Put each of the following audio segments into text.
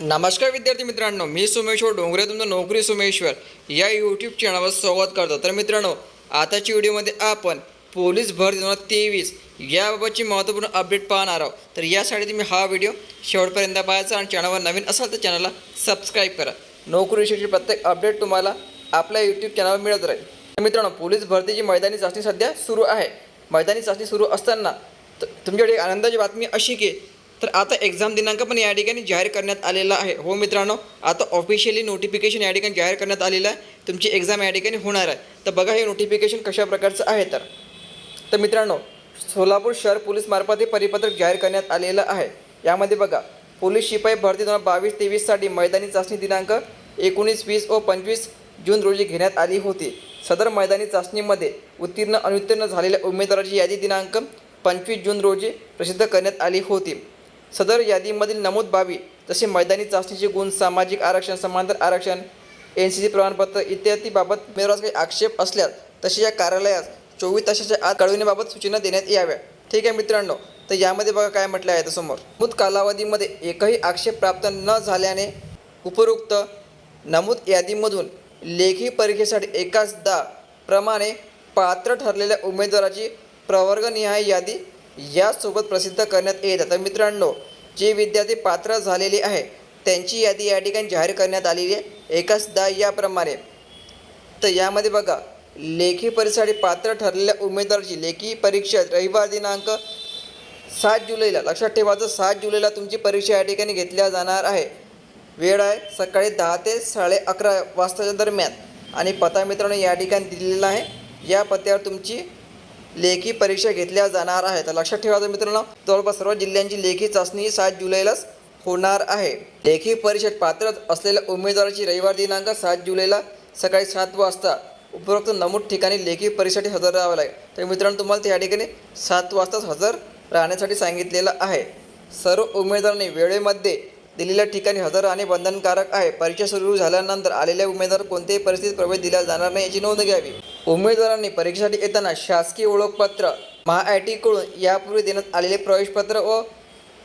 नमस्कार विद्यार्थी मित्रांनो मी सोमेश्वर डोंगरे तुमचं नोकरी सोमेश्वर या यूट्यूब चॅनलवर स्वागत करतो. तर मित्रांनो आताच्या व्हिडिओमध्ये आपण पोलीस भरती दोन हजार तेवीस याबाबतची महत्त्वपूर्ण अपडेट पाहणार आहोत. तर यासाठी तुम्ही हा व्हिडिओ शेवटपर्यंत पाहायचा आणि चॅनलवर नवीन असाल तर चॅनलला सबस्क्राईब करा. नोकरीविषयीची प्रत्येक अपडेट तुम्हाला आपल्या यूट्यूब चॅनलवर मिळत राहील. तर मित्रांनो पोलीस भरतीची मैदानी चाचणी सध्या सुरू आहे. मैदानी चाचणी सुरू असताना त- तुमच्याकडे आनंदाची बातमी अशी की तर आता एक्झाम दिनांक पण या ठिकाणी जाहीर करण्यात आलेला आहे. हो मित्रांनो आता ऑफिशियली नोटिफिकेशन या ठिकाणी जाहीर करण्यात आलेलं आहे. तुमची एक्झाम या ठिकाणी होणार आहे. तर बघा हे नोटिफिकेशन कशा प्रकारचं आहे तर. तर मित्रांनो सोलापूर शहर पोलीसमार्फत हे परिपत्रक जाहीर करण्यात आलेलं आहे. यामध्ये बघा पोलीस शिपाई भरती दोन हजार बावीस तेवीससाठी मैदानी चाचणी दिनांक एकोणीस वीस व पंचवीस जून रोजी घेण्यात आली होती. सदर मैदानी चाचणीमध्ये उत्तीर्ण अनुत्तीर्ण झालेल्या उमेदवाराची यादी दिनांक पंचवीस जून रोजी प्रसिद्ध करण्यात आली होती. सदर यादीमधील नमूद बाबी जसे मैदानी चाचणीचे गुण सामाजिक आरक्षण समांतर आरक्षण एन सी सी प्रमाणपत्र इत्यादीबाबत उमेदवारास काही आक्षेप असल्यास तसे या कार्यालयास चोवीस तासाच्या आत कळविण्याबाबत सूचना देण्यात याव्या ठीक आहे मित्रांनो तर यामध्ये बघा काय म्हटलं आहे तर समोर. मूत कालावधीमध्ये एकही आक्षेप प्राप्त न झाल्याने उपरोक्त नमूद यादीमधून लेखी परीक्षेसाठी एकाचदा प्रमाणे पात्र ठरलेल्या उमेदवाराची प्रवर्गनिहाय यादी यासोबत प्रसिद्ध करण्यात येत आता मित्रांनो जे विद्यार्थी पात्र झालेले आहे त्यांची यादी या ठिकाणी जाहीर करण्यात आलेली आहे. एकाचदा याप्रमाणे तर यामध्ये बघा लेखी परीक्षेसाठी पात्र ठरलेल्या उमेदवाराची लेखी परीक्षा रविवार दिनांक सात जुलैला लक्षात ठेवायचं सात जुलैला तुमची परीक्षा या ठिकाणी घेतल्या जाणार आहे. वेळ आहे सकाळी दहा ते साडे अकरा वाजताच्या दरम्यान. आणि पत्ता मित्रांनो या ठिकाणी दिलेला आहे. या पत्त्यावर तुमची लेखी परीक्षा घेतल्या जाणार आहेत. तर लक्षात ठेवायचं मित्रांनो जवळपास सर्व जिल्ह्यांची लेखी चाचणी सात जुलैलाच होणार आहे. लेखी परीक्षेत पात्र असलेल्या उमेदवाराची रविवार दिनांक सात जुलैला सकाळी सात वाजता उपरोक्त नमूद ठिकाणी लेखी परीक्षेसाठी हजर राहावं लागेल. तर मित्रांनो तुम्हाला त्या ठिकाणी सात वाजताच हजर राहण्यासाठी सांगितलेलं आहे. सर्व उमेदवारांनी वेळेमध्ये दिलेल्या ठिकाणी हजर राहणे बंधनकारक आहे. परीक्षा सुरू झाल्यानंतर आलेल्या उमेदवार कोणत्याही परिस्थितीत प्रवेश दिला जाणार नाही याची नोंद घ्यावी. उमेदवारांनी परीक्षेसाठी येताना शासकीय ओळखपत्र महा आय टीकडून यापूर्वी देण्यात आलेले प्रवेशपत्र व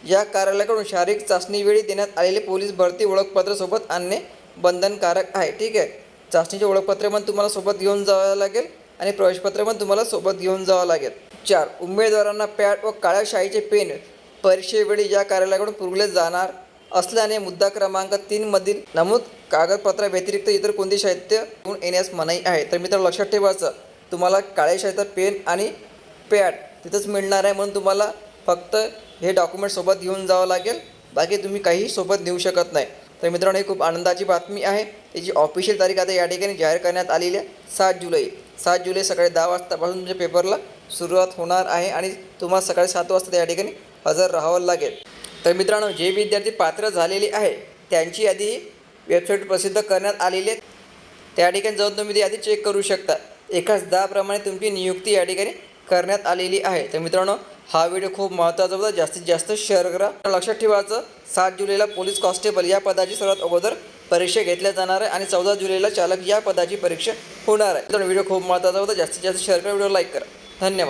या कार्यालयाकडून शारीरिक चाचणीवेळी देण्यात आलेले पोलीस भरती ओळखपत्र सोबत आणणे बंधनकारक आहे. ठीक आहे. चाचणीचे ओळखपत्र पण तुम्हाला सोबत घेऊन जावं लागेल आणि प्रवेशपत्र पण तुम्हाला सोबत घेऊन जावं लागेल. चार. उमेदवारांना पॅड व काळ्या शाईचे पेन परीक्षेवेळी या कार्यालयाकडून पुरवले जाणार असल्याने मुद्दा क्रमांक तीनमधील नमूद कागदपत्रा व्यतिरिक्त इतर कोणते साहित्य घेऊन येण्यास मनाई आहे? तर मित्रांनो लक्षात ठेवायचं तुम्हाला काळे साहित्य पेन आणि पॅड तिथंच मिळणार आहे म्हणून तुम्हाला फक्त हे डॉक्युमेंट सोबत घेऊन जावं लागेल. बाकी तुम्ही काहीही सोबत नेऊ शकत नाही. तर मित्रांनो ही खूप आनंदाची बातमी आहे. त्याची ऑफिशियल तारीख आता या ठिकाणी जाहीर करण्यात आलेली आहे. सात जुलै. सात जुलै सकाळी दहा वाजतापासून तुमच्या पेपरला सुरुवात होणार आहे आणि तुम्हाला सकाळी सात वाजता त्या ठिकाणी हजर राहावं लागेल. तर मित्रांनो जे विद्यार्थी पात्र झालेले आहे त्यांची यादी वेबसाईट प्रसिद्ध करण्यात आलेली आहे. त्या ठिकाणी जाऊन तुम्ही ती यादी चेक करू शकता. एकाच दहाप्रमाणे तुमची नियुक्ती या ठिकाणी करण्यात आलेली आहे. तर मित्रांनो हा व्हिडिओ खूप महत्त्वाचा होता. जास्तीत जास्त शेअर करा. लक्षात ठेवायचं सात जुलैला पोलीस कॉन्स्टेबल या पदाची सर्वात अगोदर परीक्षा घेतल्या जाणार आहे आणि चौदा जुलैला चालक या पदाची परीक्षा होणार आहे. तर व्हिडिओ खूप महत्त्वाचा होता. जास्तीत जास्त शेअर करा. व्हिडिओ लाईक करा. धन्यवाद.